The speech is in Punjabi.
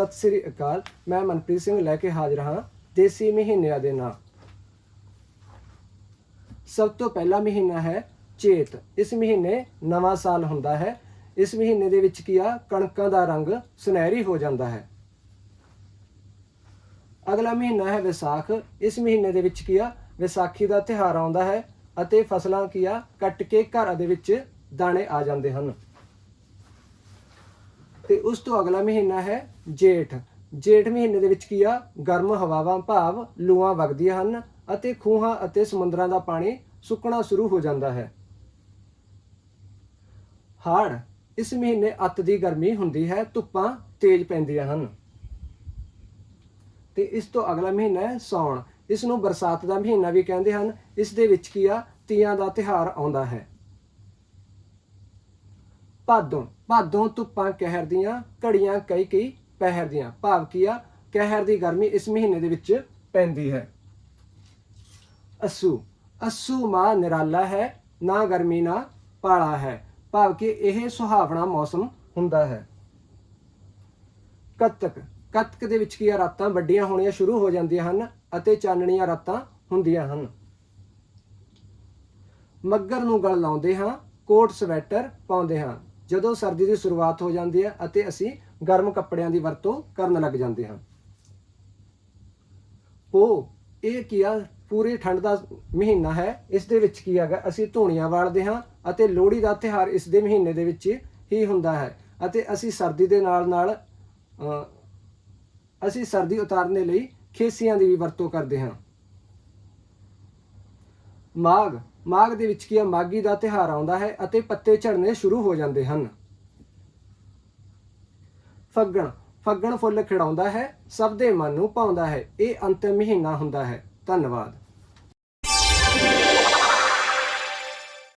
ਸਤਿ ਸ੍ਰੀ ਅਕਾਲ। ਮੈਂ ਮਨਪ੍ਰੀਤ ਸਿੰਘ ਲੈ ਕੇ ਹਾਜ਼ਰ ਹਾਂ ਦੇਸੀ ਮਹੀਨਿਆਂ ਦੇ ਨਾਂ। ਸਭ ਤੋਂ ਪਹਿਲਾ ਮਹੀਨਾ ਹੈ ਚੇਤ। ਇਸ ਮਹੀਨੇ ਨਵਾਂ ਸਾਲ ਹੁੰਦਾ ਹੈ। ਇਸ ਮਹੀਨੇ ਦੇ ਵਿੱਚ ਕੀ ਆ? ਕਣਕਾਂ ਦਾ ਰੰਗ ਸੁਨਹਿਰੀ ਹੋ ਜਾਂਦਾ ਹੈ। ਅਗਲਾ ਮਹੀਨਾ ਹੈ ਵਿਸਾਖ। ਇਸ ਮਹੀਨੇ ਦੇ ਵਿੱਚ ਕੀ ਆ? ਵਿਸਾਖੀ ਦਾ ਤਿਉਹਾਰ ਆਉਂਦਾ ਹੈ ਅਤੇ ਫਸਲਾਂ ਕੀ ਆ? ਕੱਟ ਕੇ ਘਰਾਂ ਦੇ ਵਿੱਚ ਦਾਣੇ ਆ ਜਾਂਦੇ ਹਨ। ਤੇ ਉਸ ਤੋਂ ਅਗਲਾ ਮਹੀਨਾ ਹੈ ਜੇਠ। ਜੇਠ ਮਹੀਨੇ ਦੇ ਵਿੱਚ ਕੀ ਆ? ਗਰਮ ਹਵਾਵਾਂ ਭਾਵ ਲੂਆਂ ਵਗਦੀਆਂ ਹਨ ਅਤੇ ਖੂਹਾਂ ਅਤੇ ਸਮੁੰਦਰਾਂ ਦਾ ਪਾਣੀ ਸੁੱਕਣਾ ਸ਼ੁਰੂ ਹੋ ਜਾਂਦਾ ਹੈ। ਹਾੜ, ਇਸ ਮਹੀਨੇ ਅੱਤ ਦੀ ਗਰਮੀ ਹੁੰਦੀ ਹੈ, ਧੁੱਪਾਂ ਤੇਜ਼ ਪੈਂਦੀਆਂ ਹਨ। ਤੇ ਇਸ ਤੋਂ ਅਗਲਾ ਮਹੀਨਾ ਹੈ ਸੌਣ ਇਸ ਨੂੰ ਬਰਸਾਤ ਦਾ ਮਹੀਨਾ ਵੀ ਕਹਿੰਦੇ ਹਨ। ਇਸ ਦੇ ਵਿੱਚ ਕੀ ਆ? ਤੀਆਂ ਦਾ ਤਿਹਾਰ ਆਉਂਦਾ ਹੈ। ਭਾਦੋਂ ਭਾਦੋਂ ਧੁੱਪਾਂ ਕਹਿਰ ਦੀਆਂ, ਘੜੀਆਂ ਕਈ ਕਈ ਪਹਿਰ ਦੀਆਂ। ਭਾਵ ਕੀ ਆ? ਕਹਿਰ ਦੀ ਗਰਮੀ ਇਸ ਮਹੀਨੇ ਦੇ ਵਿੱਚ ਪੈਂਦੀ ਹੈ। ਅਸੂ ਅਸੂ ਮਾ ਨਿਰਾਲਾ ਹੈ, ਨਾ ਗਰਮੀ ਨਾ ਪਾਲਾ ਹੈ। ਭਾਵ ਕਿ ਇਹ ਸੁਹਾਵਣਾ ਮੌਸਮ ਹੁੰਦਾ ਹੈ। ਕੱਤਕ ਕੱਤਕ ਦੇ ਵਿੱਚ ਕੀ ਆ? ਰਾਤਾਂ ਵੱਡੀਆਂ ਹੋਣੀਆਂ ਸ਼ੁਰੂ ਹੋ ਜਾਂਦੀਆਂ ਹਨ ਅਤੇ ਚਾਨਣੀਆਂ ਰਾਤਾਂ ਹੁੰਦੀਆਂ ਹਨ। ਮੱਗਰ ਨੂੰ ਗਲ ਲਾਉਂਦੇ ਹਾਂ, ਕੋਟ ਸਵੈਟਰ ਪਾਉਂਦੇ ਹਾਂ। ਜਦੋਂ ਸਰਦੀ ਦੀ ਸ਼ੁਰੂਆਤ ਹੋ ਜਾਂਦੀ ਹੈ ਅਤੇ ਅਸੀਂ ਗਰਮ ਕੱਪੜਿਆਂ ਦੀ ਵਰਤੋਂ ਕਰਨ ਲੱਗ ਜਾਂਦੇ ਹਾਂ। ਪੋ ਇਹ ਕੀ ਆ ਪੂਰੀ ਠੰਡ ਦਾ ਮਹੀਨਾ ਹੈ? ਇਸ ਦੇ ਵਿੱਚ ਕੀ ਹੈਗਾ? ਅਸੀਂ ਧੂਣੀਆਂ ਵਾਲਦੇ ਹਾਂ ਅਤੇ ਲੋਹੜੀ ਦਾ ਤਿਉਹਾਰ ਇਸ ਦੇ ਮਹੀਨੇ ਦੇ ਵਿੱਚ ਹੀ ਹੁੰਦਾ ਹੈ ਅਤੇ ਅਸੀਂ ਸਰਦੀ ਦੇ ਨਾਲ ਨਾਲ ਅਸੀਂ ਸਰਦੀ ਉਤਾਰਨ ਦੇ ਲਈ ਖੇਸੀਆਂ ਦੀ ਵੀ ਵਰਤੋਂ ਕਰਦੇ ਹਾਂ। ਮਾਘ ਮਾਘ ਦੇ ਵਿੱਚ ਕੀ ਆ ਮਾਗੀ ਦਾ ਤਿਹਾਰ ਆਉਂਦਾ ਹੈ ਅਤੇ ਪੱਤੇ ਝੜਨੇ ਸ਼ੁਰੂ ਹੋ ਜਾਂਦੇ ਹਨ। ਫੱਗਣ ਫੱਗਣ ਫੁੱਲ ਖਿੜਾਉਂਦਾ ਹੈ, ਸਭ ਦੇ ਮਨ ਨੂੰ ਪਾਉਂਦਾ ਹੈ, ਇਹ ਅੰਤਿਮ ਮਹੀਨਾ ਹੁੰਦਾ ਹੈ। ਧੰਨਵਾਦ।